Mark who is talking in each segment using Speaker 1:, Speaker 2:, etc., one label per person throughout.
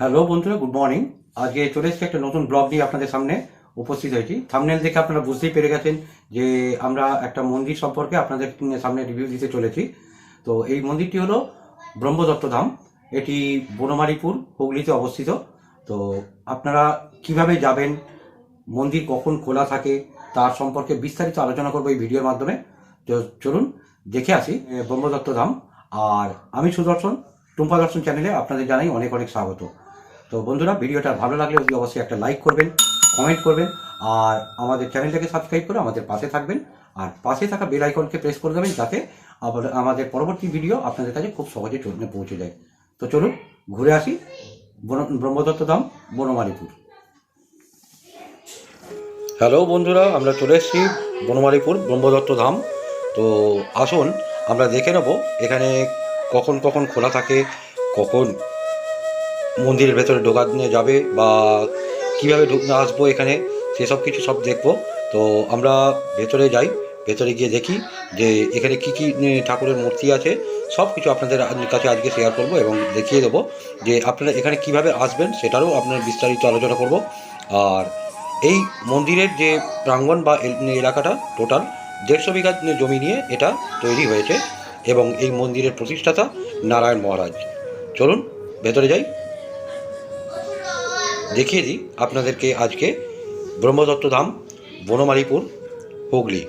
Speaker 1: Hello বন্ধুরা, good morning. আজকে চলে এসেছি একটা নতুন ব্লগ নিয়ে আপনাদের সামনে উপস্থিত হয়েছি। থামনেল দেখে আপনারা বুঝতেই পেরে গেছেন যে আমরা একটা মন্দির সম্পর্কে আপনাদের সামনে রিভিউ দিতে চলেছি। তো এই মন্দিরটি হলো ব্রহ্মদত্ত ধাম। এটি বনমালীপুর, হুগলিতে অবস্থিত। তো আপনারা কীভাবে যাবেন, মন্দির কখন খোলা থাকে, তার সম্পর্কে বিস্তারিত আলোচনা করব এই ভিডিওর মাধ্যমে। তো চলুন দেখে আসি ব্রহ্মদত্ত ধাম। আর আমি সুদর্শন, টুম্পা দর্শন চ্যানেলে আপনাদের জানাই অনেক অনেক স্বাগত। তো বন্ধুরা, ভিডিওটা ভালো লাগলে অতি অবশ্যই একটা লাইক করবেন কমেন্ট করবেন, আর আমাদের চ্যানেলটাকে সাবস্ক্রাইব করে আমাদের পাশে থাকবেন, আর পাশে থাকা বেল আইকনকে প্রেস করে দেবেন যাতে আবার- আমাদের পরবর্তী ভিডিও আপনাদের কাছে খুব সহজে চলনে পৌঁছে যায়। তো চলুন, ঘুরে আসি। ব্রহ্মদত্ত ধাম, বনমালীপুর। হ্যালো বন্ধুরা, আমরা চলে এসেছি বনমালীপুর, ব্রহ্মদত্ত ধাম। তো আসুন, আমরা দেখে নেব এখানে কখন কখন খোলা থাকে, কখন মন্দিরের ভেতরে ঢোকা যাবে বা কীভাবে ঢুকতে আসব এখানে সেসব কিছু সব দেখব। তো আমরা ভেতরে যাই, ভেতরে গিয়ে দেখি যে এখানে কি কি ঠাকুরের মূর্তি আছে। সব কিছু আপনাদের কাছে আজকে শেয়ার করব এবং দেখিয়ে দেবো যে আপনারা এখানে কীভাবে আসবেন সেটারও আপনার বিস্তারিত আলোচনা করব। আর এই মন্দিরের যে প্রাঙ্গণ বা এলাকাটা টোটাল দেড়শো বিঘা জমি নিয়ে এটা তৈরি হয়েছে এবং এই মন্দিরের প্রতিষ্ঠাতা নারায়ণ মহারাজ। চলুন, ভেতরে যাই। দেখিয়ে দিই আপনাদেরকে আজকে ব্রহ্মদত্ত ধাম বনমালীপুর হুগলি।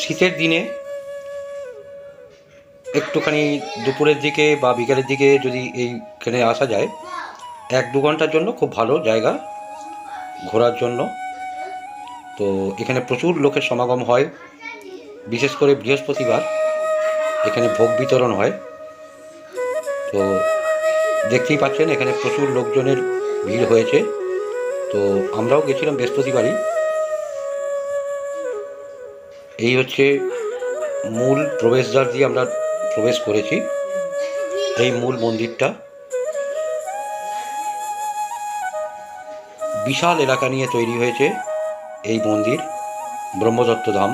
Speaker 1: শীতের দিনে একটুখানি দুপুরের দিকে বা বিকেলের দিকে যদি এইখানে আসা যায়, এক দু ঘণ্টার জন্য খুব ভালো জায়গা ঘোরার জন্য। তো এখানে প্রচুর লোকের সমাগম হয়, বিশেষ করে বৃহস্পতিবার, এখানে ভোগ বিতরণ হয়। তো দেখতেই পাচ্ছেন, এখানে প্রচুর লোকজনের ভিড় হয়েছে। তো আমরাও গেছিলাম বৃহস্পতিবারই। এই হচ্ছে মূল প্রবেশদ্বার দিয়ে আমরা প্রবেশ করেছি। এই মূল মন্দিরটা। বিশাল এলাকা নিয়ে তৈরি হয়েছে এই মন্দির, ব্রহ্মদত্ত ধাম।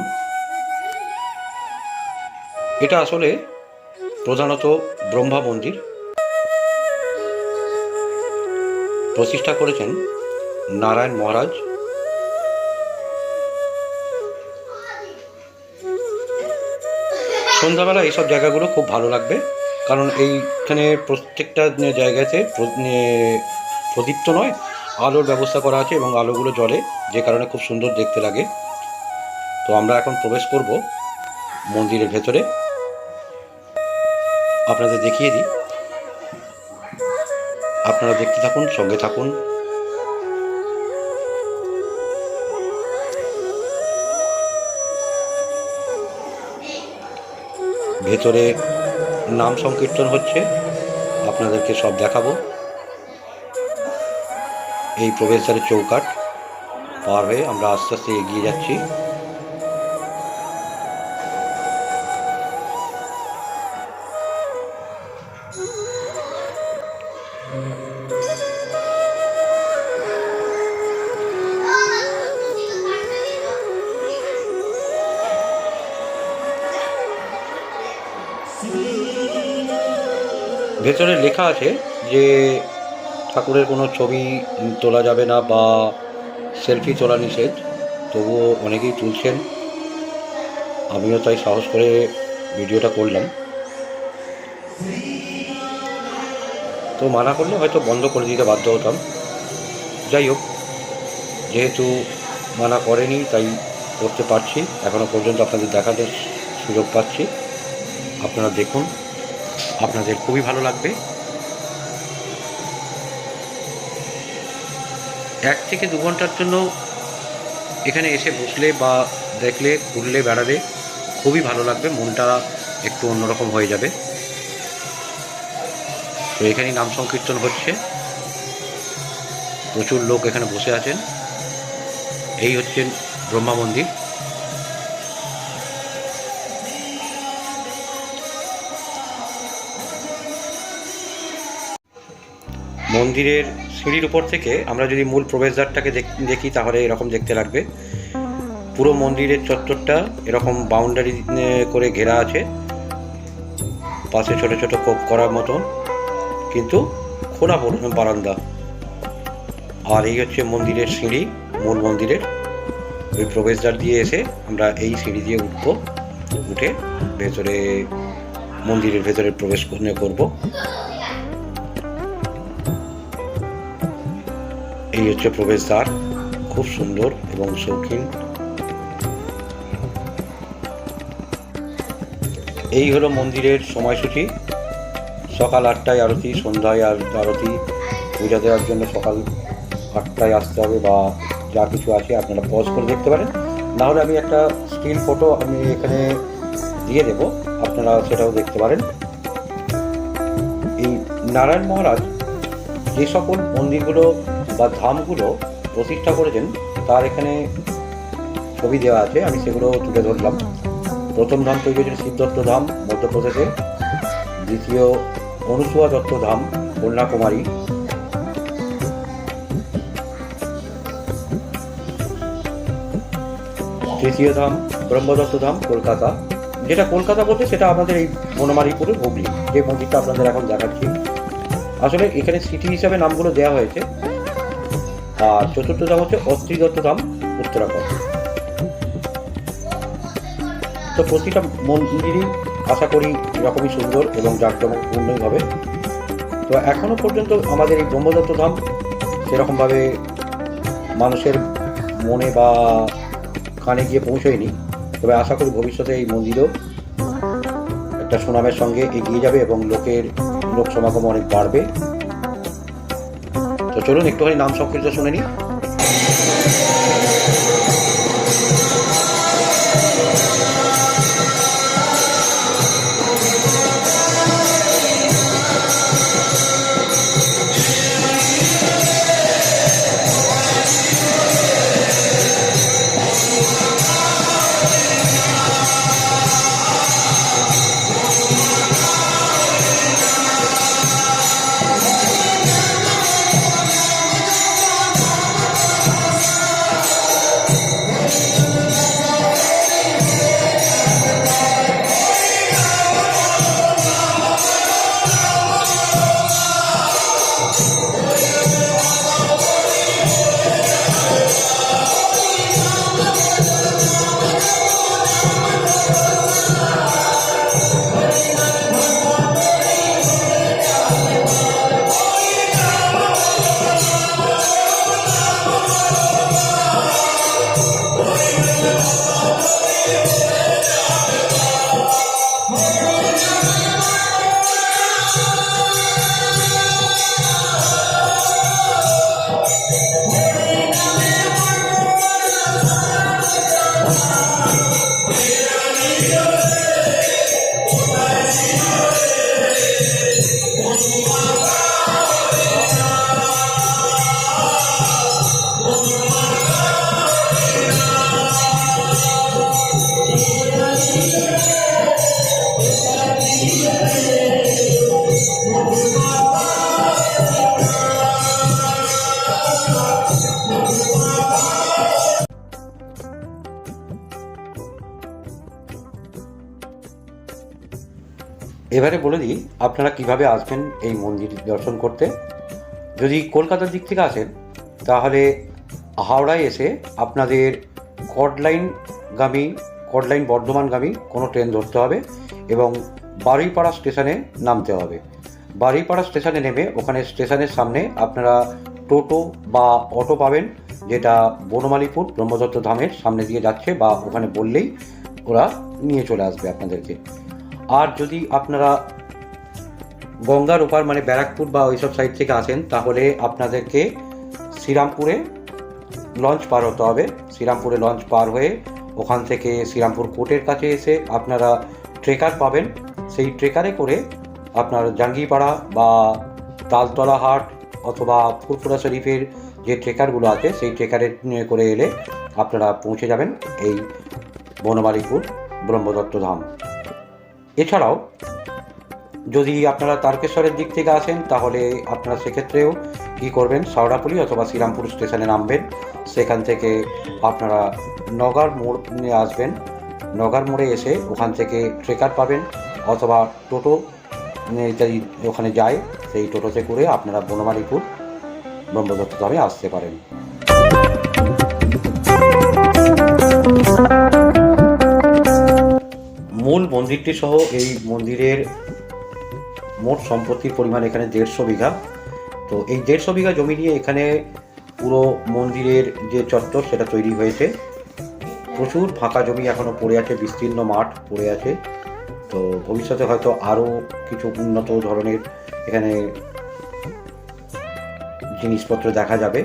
Speaker 1: এটা আসলে প্রধানত ব্রহ্মা মন্দির। প্রতিষ্ঠা করেছেন নারায়ণ মহারাজ। সন্ধ্যাবেলা এইসব জায়গাগুলো খুব ভালো লাগবে। কারণ এইখানে প্রত্যেকটা জায়গাতে প্র- এ, প্রদীপ্ত নয় আলোর ব্যবস্থা করা আছে এবং আলোগুলো জ্বলে যে কারণে খুব সুন্দর দেখতে লাগে। তো আমরা এখন প্রবেশ করব মন্দিরের ভেতরে। আপনাদের দেখিয়ে দিই। আপনারা দেখতে থাকুন সঙ্গে থাকুন। ভেতরে নাম সংকীর্তন হচ্ছে। আপনাদেরকে সব দেখাবো। এই প্রবেশদ্বারের চৌকাট পার হয়ে আমরা আস্তে আস্তে এগিয়ে যাচ্ছি। ভেতরে লেখা আছে যে ঠাকুরের কোনো ছবি তোলা যাবে না বা সেলফি তোলা নিষেধ। তবুও অনেকেই তুলছেন। আমিও তাই সাহস করে ভিডিওটা করলাম। তো মানা করলে হয়তো বন্ধ করে দিতে বাধ্য হতাম। যাই হোক, যেহেতু মানা করেনি, তাই করতে পারছি। এখনও পর্যন্ত আপনাদের দেখাতে সুযোগ পাচ্ছি। আপনারা দেখুন। আপনাদের খুবই ভালো লাগবে। এক থেকে দু ঘণ্টার জন্য এখানে এসে বসলে বা দেখলে, ঘুরলে, বেড়ালে খুবই ভালো লাগবে, মনটা একটু অন্যরকম হয়ে যাবে। তো এখানেই নাম সংকীর্তন হচ্ছে। প্রচুর লোক এখানে বসে আছেন। এই হচ্ছেন ব্রহ্মা মন্দির। মন্দিরের সিঁড়ির উপর থেকে আমরা যদি মূল প্রবেশদ্বারটাকে দেখ- তাহলে এরকম দেখতে লাগবে। পুরো মন্দিরের চত্বরটা এরকম বাউন্ডারি করে ঘেরা আছে। পাশে ছোট ছোট কোপ করার মতন, কিন্তু খোলা বর- বারান্দা। আর এই হচ্ছে মন্দিরের সিঁড়ি, মূল মন্দিরের। ওই প্রবেশদ্বার দিয়ে এসে আমরা এই সিঁড়ি দিয়ে উঠব, উঠে ভেতরে, মন্দিরের ভেতরে প্রবেশ করে- করব। এই হচ্ছে প্রবেশদ্বার। খুব সুন্দর এবং শৌখিন। এই হলো মন্দিরের সময়সূচি। সকাল আটটায় আরতি, সন্ধ্যায় আর আরতি। পূজা দেওয়ার জন্য সকাল আটটায় আসতে হবে বা যা কিছু আছে আপনারা পজ করে দেখতে পারেন। নাহলে আমি একটা স্টিল ফটো আমি এখানে দিয়ে দেব। আপনারা সেটাও দেখতে পারেন। এই নারায়ণ মহারাজ যে সকল মন্দিরগুলো বা ধামগুলো প্রতিষ্ঠা করেছেন, তার এখানে ছবি দেওয়া আছে, আমি সেগুলো তুলে ধরলাম। প্রথম ধাম তৈরি হয়েছিল সিদ্ধত্ত ধাম মধ্যপ্রদেশে দ্বিতীয় অনুসুয়া দত্ত ধাম, কন্যাকুমারী। তৃতীয় ধাম, ব্রহ্মদত্ত ধাম, কলকাতা। যেটা কলকাতা বলতে সেটা আমাদের এই বনমালীপুরের হুগলি। যে মন্দিরটা আপনাদের এখন দেখাচ্ছি। আসলে এখানে সিটি হিসাবে নামগুলো দেওয়া হয়েছে। আর চতুর্থ ধাম হচ্ছে অত্রি দত্ত ধাম উত্তরাখণ্ড। তো প্রতিটা মন্দিরই আশা করি এরকমই সুন্দর এবং জাঁকজমকপূর্ণই হবে তো এখনও পর্যন্ত আমাদের এই ব্রহ্মদত্ত ধাম সেরকমভাবে মানুষের মনে বা কানে গিয়ে পৌঁছয়নি। তবে আশা করি ভবিষ্যতে এই মন্দিরও একটা সুনামের সঙ্গে এগিয়ে যাবে এবং লোকের লোক সমাগম অনেক বাড়বে। চলুন একটুখানি নাম সংকীর্ণ শুনে নিই। এবারে বলে দিই, আপনারা কীভাবে আসবেন এই মন্দির দর্শন করতে? যদি কলকাতার দিক থেকে আসেন, তাহলে হাওড়ায় এসে আপনাদের কডলাইনগামী, কডলাইন বর্ধমানগামী কোনো ট্রেন ধরতে হবে এবং বারুইপাড়া স্টেশনে নামতে হবে। বারুইপাড়া স্টেশনে নেমে ওখানে স্টেশনের সামনে আপনারা টোটো বা অটো পাবেন, যেটা বনমালীপুর ব্রহ্মদত্ত ধামের সামনে দিয়ে যাচ্ছে বা ওখানে বললেই ওরা নিয়ে চলে আসবে আপনাদেরকে। আর যদি আপনারা গঙ্গার ওপার মানে ব্যারাকপুর বা ওইসব সাইড থেকে আসেন, তাহলে আপনাদেরকে শ্রীরামপুরে লঞ্চ পার হতে হবে। শ্রীরামপুরে লঞ্চ পার হয়ে ওখান থেকে শ্রীরামপুর কোর্টের কাছে এসে আপনারা ট্রেকার পাবেন। সেই ট্রেকারে করে আপনার জাঙ্গিপাড়া বা তালতলা হাট অথবা ফুরফুরা শরীফের যে ট্রেকারগুলো আছে, সেই ট্রেকারে করে এলে আপনারা পৌঁছে যাবেন এই বনমালীপুর ব্রহ্মদত্ত ধাম। এছাড়াও, যদি আপনারা তারকেশ্বরের দিক থেকে আসেন, তাহলে আপনারা সেক্ষেত্রেও কী করবেন সাউড়াপুলি অথবা শ্রীরামপুর স্টেশনে নামবেন। সেখান থেকে আপনারা নগার মোড় আসবেন। নগার মোড়ে এসে ওখান থেকে ট্রেকার পাবেন অথবা টোটো যাই ওখানে যায় সেই টোটোতে করে আপনারা বনমালীপুর, ব্রহ্মদত্ত ধামে আসতে পারেন। মূল মন্দিরটি সহ এই মন্দিরের মোট সম্পত্তির পরিমাণ এখানে দেড়শো বিঘা। তো এই দেড়শো বিঘা জমি নিয়ে এখানে পুরো মন্দিরের যে চত্বর, সেটা তৈরি হয়েছে। প্রচুর ফাঁকা জমি এখনও পড়ে আছে, বিস্তীর্ণ মাঠ পড়ে আছে। তো ভবিষ্যতে হয়তো আরও কিছু উন্নত ধরনের এখানে জিনিসপত্র দেখা যাবে।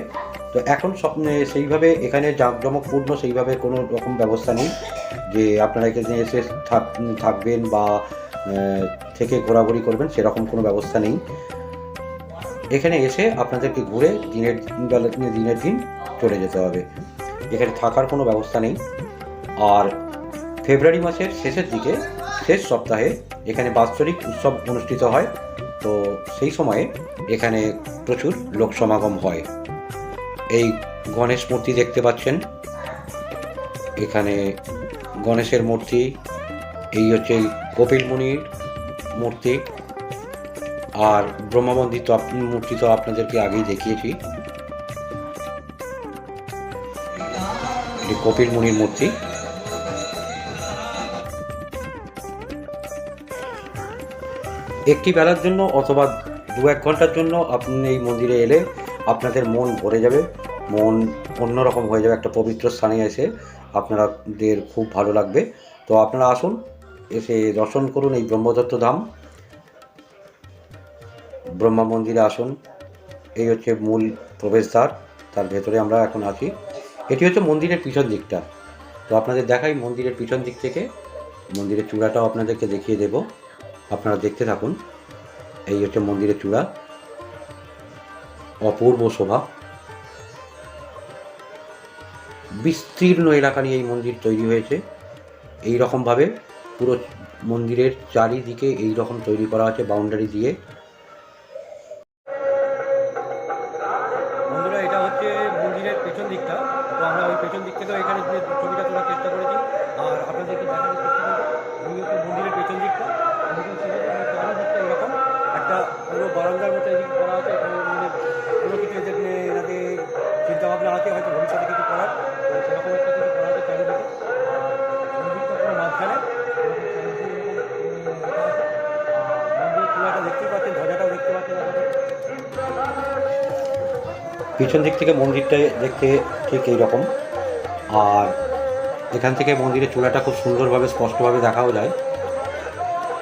Speaker 1: তো এখন স্বপ্নে সেইভাবে এখানে জাঁকজমকপূর্ণ সেইভাবে কোনো রকম ব্যবস্থা নেই যে আপনারা এখানে এসে থাক- থাকবেন বা থেকে ঘোরাঘুরি করবেন, সেরকম কোনো ব্যবস্থা নেই। এখানে এসে আপনাদেরকে ঘুরে দিনের বেলা, দিনের দিন চলে যেতে হবে। এখানে থাকার কোনো ব্যবস্থা নেই। আর ফেব্রুয়ারি মাসের শেষের দিকে শেষ সপ্তাহে এখানে বাৎসরিক উৎসব অনুষ্ঠিত হয়। তো সেই সময়ে এখানে প্রচুর লোক সমাগম হয়। এই গণেশ মূর্তি দেখতে পাচ্ছেন। এখানে গণেশের মূর্তি, এই হচ্ছে কপিল মুনির মূর্তি আর ব্রহ্মমন্দির তো মূর্তি তো আপনাদেরকে আগেই দেখিয়েছি। এটি কপিল মুনির মূর্তি। একটি বেলার জন্য অথবা দু এক ঘণ্টার জন্য আপনি এই মন্দিরে এলে আপনাদের মন ভরে যাবে, মন অন্যরকম হয়ে যাবে, একটা পবিত্র স্থানে এসে আপনাদের খুব ভালো লাগবে। তো আপনারা আসুন, এসে দর্শন করুন এই ব্রহ্মদত্ত ধাম। ব্রহ্মা মন্দিরে আসুন, এই হচ্ছে মূল প্রবেশদ্বার, তার ভেতরে আমরা এখন আছি। এটি হচ্ছে মন্দিরের পিছন দিকটা। তো আপনাদের দেখাই মন্দিরের পিছন দিক থেকে। মন্দিরের চূড়াটাও আপনাদেরকে দেখিয়ে দেব। আপনারা দেখতে থাকুন। এই হচ্ছে মন্দিরের চূড়া। অপূর্ব শোভা। বিস্তীর্ণ এলাকা নিয়ে এই মন্দির তৈরি হয়েছে। এই রকমভাবে পুরো মন্দিরের চারিদিকে এই রকম তৈরি করা আছে বাউন্ডারি দিয়ে। পিছন দিক থেকে মন্দিরটা দেখতে ঠিক এইরকম। আর এখান থেকে মন্দিরের চূড়াটা খুব সুন্দরভাবে, স্পষ্টভাবে দেখাও যায়।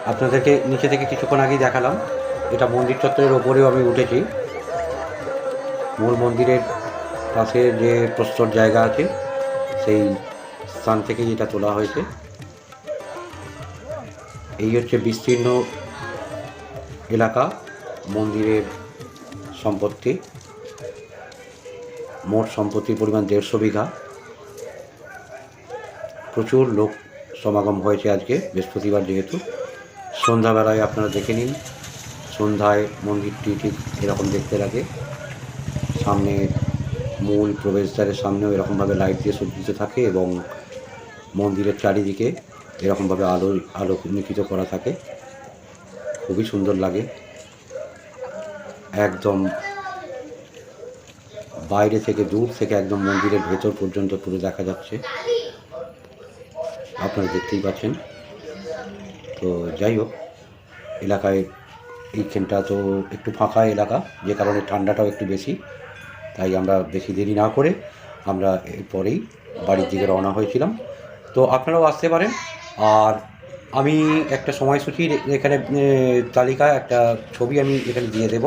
Speaker 1: আপনাদেরকে নিচে থেকে কিছুক্ষণ আগেই দেখালাম। এটা মন্দির চত্বরের ওপরেও আমি উঠেছি। মূল মন্দিরের পাশে যে প্রস্তর জায়গা আছে, সেই স্থান থেকেই এটা তোলা হয়েছে। এই হচ্ছে বিস্তীর্ণ এলাকা, মন্দিরের সম্পত্তি। মোট সম্পত্তির পরিমাণ দেড়শো বিঘা। প্রচুর লোক সমাগম হয়েছে আজকে, বৃহস্পতিবার যেহেতু। সন্ধ্যাবেলায় আপনারা দেখে নিন, সন্ধ্যায় মন্দিরটি ঠিক এরকম দেখতে লাগে। সামনে মূল প্রবেশদ্বারের সামনেও এরকমভাবে লাইট দিয়ে সজ্জিত থাকে এবং মন্দিরের চারিদিকে এরকমভাবে আলো আলোকিত করা থাকে। খুবই সুন্দর লাগে। একদম বাইরে থেকে দূর থেকে একদম মন্দিরের ভেতর পর্যন্ত পুরো দেখা যাচ্ছে। আপনারা দেখতেই পাচ্ছেন। তো যাই হোক, এলাকায় এইখানটা তো একটু ফাঁকা এলাকা, যে কারণে ঠান্ডাটাও একটু বেশি। তাই আমরা বেশি দেরি না করে আমরা এরপরেই বাড়ির দিকে রওনা হয়েছিলাম। তো আপনারাও আসতে পারেন। আর আমি একটা সময়সূচির এখানে তালিকা একটা ছবি আমি এখানে দিয়ে দেব।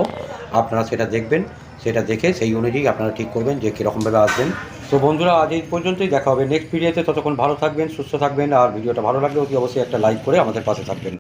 Speaker 1: আপনারা সেটা দেখবেন। সেটা দেখে সেই অনুযায়ী আপনারা ঠিক করবেন যে কীরকমভাবে আসবেন। তো বন্ধুরা, আজ এই পর্যন্তই। দেখা হবে নেক্সট ভিডিওতে ততক্ষণ ভালো থাকবেন, সুস্থ থাকবেন। আর ভিডিওটা ভালো লাগলে অতি অবশ্যই একটা লাইক করে আমাদের পাশে থাকবেন।